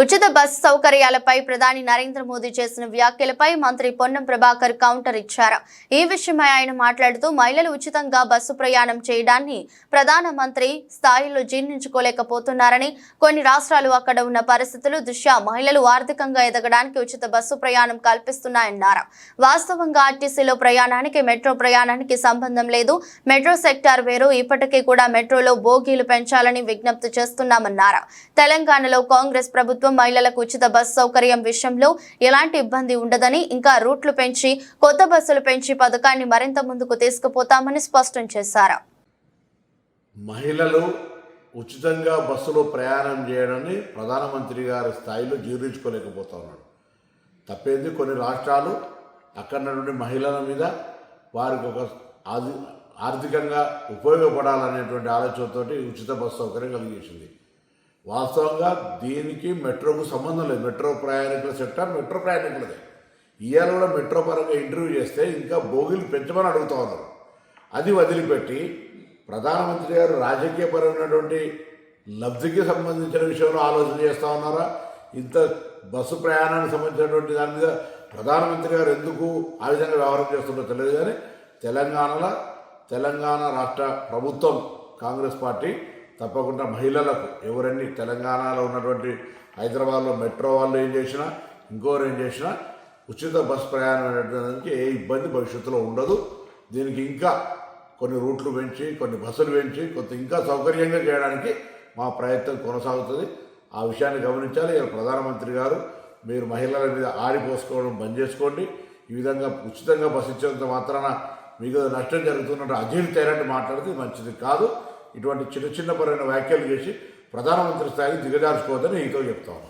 ఉచిత బస్సు సౌకర్యాలపై ప్రధాని నరేంద్ర మోదీ చేసిన వ్యాఖ్యలపై మంత్రి పొన్నం ప్రభాకర్ కౌంటర్ ఇచ్చారు. ఈ విషయమై ఆయన మాట్లాడుతూ మహిళలు ఉచితంగా బస్సు ప్రయాణం చేయడాన్ని ప్రధానమంత్రి స్థాయిలో జీర్ణించుకోలేకపోతున్నారని కొన్ని రాష్ట్రాలు అక్కడ ఉన్న పరిస్థితులు దృష్ట్యా మహిళలు ఆర్థికంగా ఎదగడానికి ఉచిత బస్సు ప్రయాణం కల్పిస్తున్నాయన్నారు. వాస్తవంగా ఆర్టీసీలో ప్రయాణానికి మెట్రో ప్రయాణానికి సంబంధం లేదు. మెట్రో సెక్టార్ వేరు. ఇప్పటికీ కూడా మెట్రోలో బోగీలు పెంచాలని విజ్ఞప్తి చేస్తున్నామన్నారు. తెలంగాణలో కాంగ్రెస్ ప్రభుత్వం మహిళలకు ఉచిత బస్సు సౌకర్యం విషయంలో ఎలాంటి ఇబ్బంది ఉండదని ఇంకా రూట్లు పెంచి కొత్త బస్సులు పెంచి పథకాన్ని మరింత ముందుకు తీసుకుపోతామని స్పష్టం చేశారు. మహిళలు ఉచితంగా బస్సులో ప్రయాణం చేయడాన్ని ప్రధానమంత్రి గారి స్థాయిలో జీర్ణించుకోలేకపోతా ఉన్నాడు తప్పేంది? కొన్ని రాష్ట్రాలు అక్కడ నుండి మహిళల మీద వారికి ఒక ఆర్థికంగా ఉపయోగపడాలనేటువంటి ఆలోచనతోటి ఉచిత బస్సు సౌకర్యం కలిగేసింది. వాస్తవంగా దీనికి మెట్రోకు సంబంధం లేదు. మెట్రో ప్రయాణికుల సెక్టర్ మెట్రో ప్రయాణికులదే. ఇవాళ కూడా మెట్రో పరంగా ఇంటర్వ్యూ చేస్తే ఇంకా బోగిలు పెంచమని అడుగుతా ఉన్నారు. అది వదిలిపెట్టి ప్రధానమంత్రి గారు రాజకీయపరమైనటువంటి లబ్ధికి సంబంధించిన విషయంలో ఆలోచన చేస్తూ ఉన్నారా? ఇంత బస్సు ప్రయాణానికి సంబంధించినటువంటి దాని మీద ప్రధానమంత్రి గారు ఎందుకు ఆ విధంగా వ్యవహారం చేస్తుందో తెలియదు కానీ తెలంగాణలో తెలంగాణ రాష్ట్ర ప్రభుత్వం కాంగ్రెస్ పార్టీ తప్పకుండా మహిళలకు ఎవరన్నీ తెలంగాణలో ఉన్నటువంటి హైదరాబాద్లో మెట్రో వాళ్ళు ఏం చేసినా ఇంకోరు ఏం చేసినా ఉచిత బస్ ప్రయాణం అనేటువంటి ఏ ఇబ్బంది భవిష్యత్తులో ఉండదు. దీనికి ఇంకా కొన్ని రూట్లు పెంచి కొన్ని బస్సులు పెంచి కొంత ఇంకా సౌకర్యంగా చేయడానికి మా ప్రయత్నం కొనసాగుతుంది. ఆ విషయాన్ని గమనించాలి. ప్రధానమంత్రి గారు మీరు మహిళల మీద ఆడిపోసుకోవడం బంద్ చేసుకోండి. ఈ విధంగా ఉచితంగా బస్సు ఇచ్చేంత మాత్రాన మీకు నష్టం జరుగుతున్నట్టు అజీలు తేరంటే మాట్లాడితే మంచిది కాదు. ఇటువంటి చిన్న చిన్న పరమైన వ్యాఖ్యలు చేసి ప్రధానమంత్రి స్థాయికి దిగజార్చుకోవద్దని నీతో చెప్తాను